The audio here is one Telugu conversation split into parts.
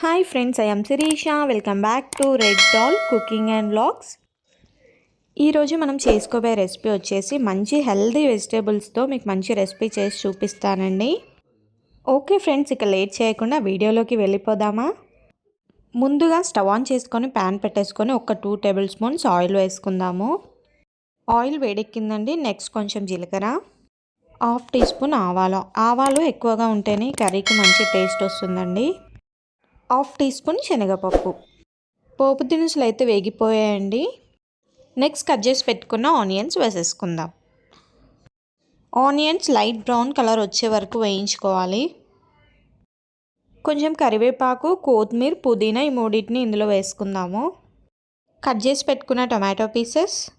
Hi friends I'm Sirisha welcome back to red doll cooking and blogs ఈరోజు మనం చేసుకోబోయే రెసిపీ వచ్చేసి మంచి హెల్దీ వెజిటేబుల్స్తో మీకు మంచి రెసిపీ చేసి చూపిస్తానండి. ఓకే ఫ్రెండ్స్ ఇక లేట్ చేయకుండా వీడియోలోకి వెళ్ళిపోదామా? ముందుగా స్టవ్ ఆన్ చేసుకొని ప్యాన్ పెట్టేసుకొని ఒక టూ టేబుల్ స్పూన్స్ ఆయిల్ వేసుకుందాము. ఆయిల్ వేడెక్కిందండి నెక్స్ట్ కొంచెం జీలకర్ర. హాఫ్ టీ స్పూన్ ఆవాలు. ఆవాలు ఎక్కువగా ఉంటేనే కర్రీకి మంచి టేస్ట్ వస్తుందండి. హాఫ్ టీ స్పూన్ శనగపప్పు. పోపు దినుసులు అయితే వేగిపోయాయండి. నెక్స్ట్ కట్ చేసి పెట్టుకున్న ఆనియన్స్ వేసేసుకుందాం. ఆనియన్స్ లైట్ బ్రౌన్ కలర్ వచ్చే వరకు వేయించుకోవాలి. కొంచెం కరివేపాకు కొత్తిమీర పుదీనా ఈ మూడింటిని ఇందులో వేసుకుందాము. కట్ చేసి పెట్టుకున్న టొమాటో పీసెస్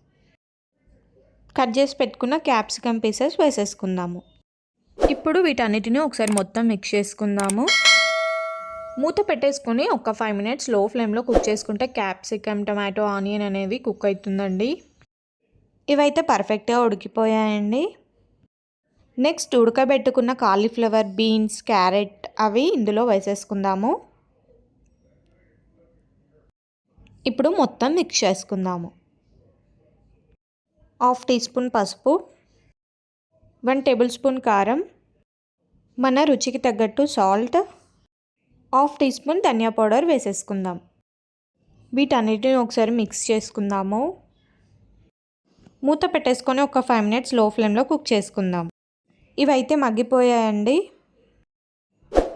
కట్ చేసి పెట్టుకున్న క్యాప్సికమ్ పీసెస్ వేసేసుకుందాము. ఇప్పుడు వీటన్నిటిని ఒకసారి మొత్తం మిక్స్ చేసుకుందాము. మూత పెట్టేసుకొని ఒక ఫైవ్ మినిట్స్లో ఫ్లేమ్లో కుక్ చేసుకుంటే క్యాప్సికమ్ టమాటో ఆనియన్ అనేవి కుక్ అవుతుందండి ఇవైతే పర్ఫెక్ట్గా ఉడికిపోయాయండి. నెక్స్ట్ ఉడకబెట్టుకున్న కాలీఫ్లవర్ బీన్స్ క్యారెట్ అవి ఇందులో వేసేసుకుందాము. ఇప్పుడు మొత్తం మిక్స్ చేసుకుందాము. హాఫ్ టీ స్పూన్ పసుపు వన్ టేబుల్ స్పూన్ కారం. మన రుచికి తగ్గట్టు సాల్ట్ హాఫ్ టీ స్పూన్ ధనియా పౌడర్ వేసేసుకుందాం. వీటన్నిటిని ఒకసారి మిక్స్ చేసుకుందాము. మూత పెట్టేసుకొని ఒక ఫైవ్ మినిట్స్లో ఫ్లేమ్లో కుక్ చేసుకుందాం. ఇవైతే మగ్గిపోయాయండి.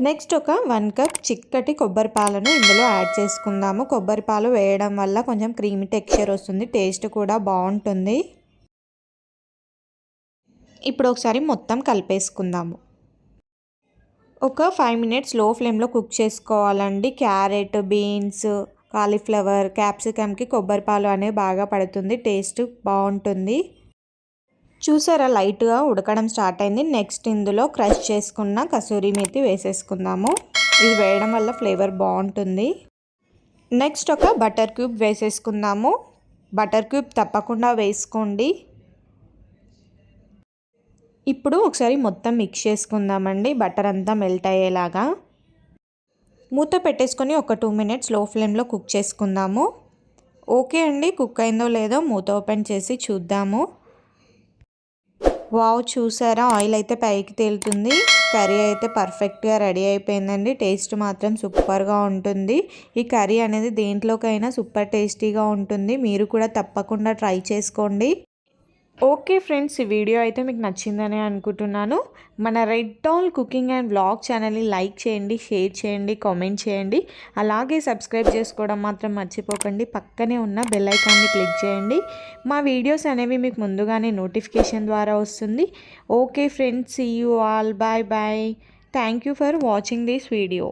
నెక్స్ట్ ఒక వన్ కప్ చిక్కటి కొబ్బరి పాలను ఇందులో యాడ్ చేసుకుందాము. కొబ్బరి పాలు వేయడం వల్ల కొంచెం క్రీమీ టెక్స్చర్ వస్తుంది టేస్ట్ కూడా బాగుంటుంది. ఇప్పుడు ఒకసారి మొత్తం కలిపేసుకుందాము. ఒక ఫైవ్ మినిట్స్లో ఫ్లేమ్లో కుక్ చేసుకోవాలండి క్యారెట్ బీన్స్ కాలీఫ్లవర్ క్యాప్సికమ్కి కొబ్బరిపాలు అనేవి బాగా పడుతుంది. టేస్ట్ బాగుంటుంది. చూసారా లైట్గా ఉడకడం స్టార్ట్ అయింది. నెక్స్ట్ ఇందులో క్రష్ చేసుకున్న కసూరి మెతి వేసేసుకుందాము. ఇది వేయడం వల్ల ఫ్లేవర్ బాగుంటుంది. నెక్స్ట్ ఒక బటర్ క్యూబ్ వేసేసుకుందాము. బటర్ క్యూబ్ తప్పకుండా వేసుకోండి. ఇప్పుడు ఒకసారి మొత్తం మిక్స్ చేసుకుందామండి. బటర్ అంతా మెల్ట్ అయ్యేలాగా. మూత పెట్టేసుకొని ఒక టూ మినిట్స్లో ఫ్లేమ్లో కుక్ చేసుకుందాము. ఓకే అండి కుక్ అయిందో లేదో మూత ఓపెన్ చేసి చూద్దాము. వావ్ చూసారా? ఆయిల్ అయితే పైకి తేలుతుంది. కర్రీ అయితే పర్ఫెక్ట్గా రెడీ అయిపోయిందండి. టేస్ట్ మాత్రం సూపర్గా ఉంటుంది. ఈ కర్రీ అనేది దేంట్లోకైనా సూపర్ టేస్టీగా ఉంటుంది. మీరు కూడా తప్పకుండా ట్రై చేసుకోండి. ఓకే ఫ్రెండ్స్ ఈ వీడియో అయితే మీకు నచ్చిందని అనుకుంటున్నాను. మన red doll cooking and blog ఛానల్ని లైక్ చేయండి షేర్ చేయండి కామెంట్ చేయండి. అలాగే సబ్స్క్రైబ్ చేసుకోవడం మాత్రం మర్చిపోకండి. పక్కనే ఉన్న బెల్ ఐకాన్ని క్లిక్ చేయండి. మా వీడియోస్ అనేవి మీకు ముందుగానే నోటిఫికేషన్ ద్వారా వస్తుంది. Okay friends see you all bye bye thank you for watching this video